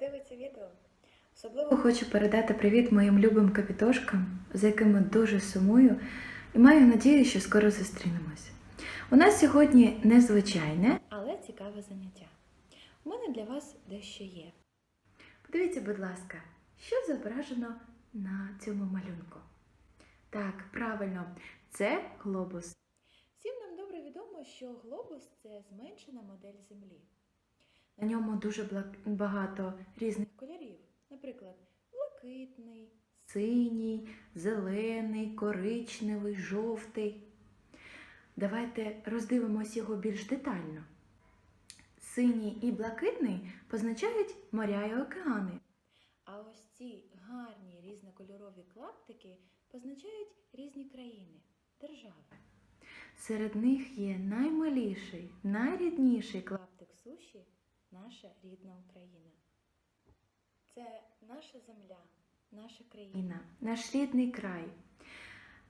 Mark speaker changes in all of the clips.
Speaker 1: дивиться відео. Особливо хочу передати привіт моїм любим капітошкам, за якими дуже сумую, і маю надію, що скоро зустрінемось. У нас сьогодні незвичайне, але цікаве заняття. У мене для вас дещо є. Подивіться, будь ласка, що зображено на цьому малюнку. Так, правильно, це глобус. Всім нам добре відомо, що глобус це зменшена модель Землі. На ньому дуже багато різних кольорів. Наприклад, блакитний, синій, зелений, коричневий, жовтий. Давайте роздивимось його більш детально. Синій і блакитний позначають моря і океани. А ось ці гарні різнокольорові клаптики позначають різні країни, держави. Серед них є наймиліший, найрідніший клаптик наша рідна Україна. Це наша земля, наша країна, наш рідний край,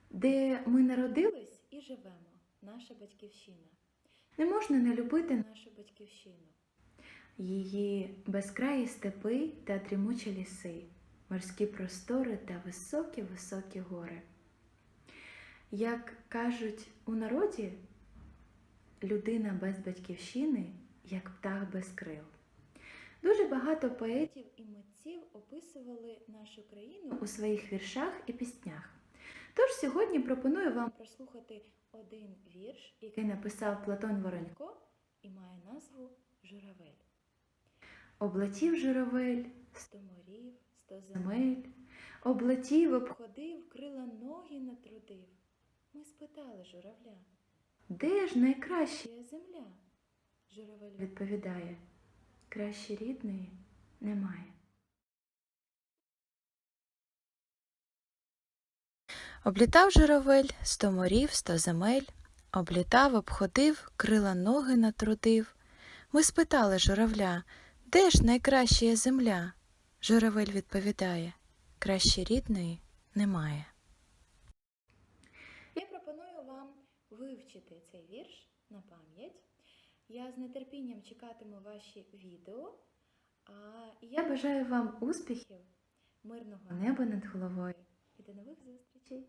Speaker 1: де ми народились і живемо, наша батьківщина. Не можна не любити нашу батьківщину, її безкраї степи та дрімучі ліси, морські простори та високі-високі гори. Як кажуть у народі, людина без батьківщини як птах без крил. Дуже багато поетів і митців описували нашу країну у своїх віршах і піснях. Тож сьогодні пропоную вам прослухати один вірш, який написав Платон Воронько і має назву Журавель. Облетів журавель, сто морів, сто земель, облетів, обходив, крила ноги натрудив. Ми спитали журавля, де ж найкраща земля? Журавель відповідає, краще рідної немає.
Speaker 2: Облітав журавель сто морів, сто земель, облітав, обходив, крила ноги натрудив. Ми спитали журавля, де ж найкраща земля? Журавель відповідає, краще рідної немає.
Speaker 1: Я пропоную вам вивчити цей вірш на пам'ять. Я з нетерпінням чекатиму ваші відео. А я бажаю вам успіхів, мирного неба над головою і до нових зустрічей.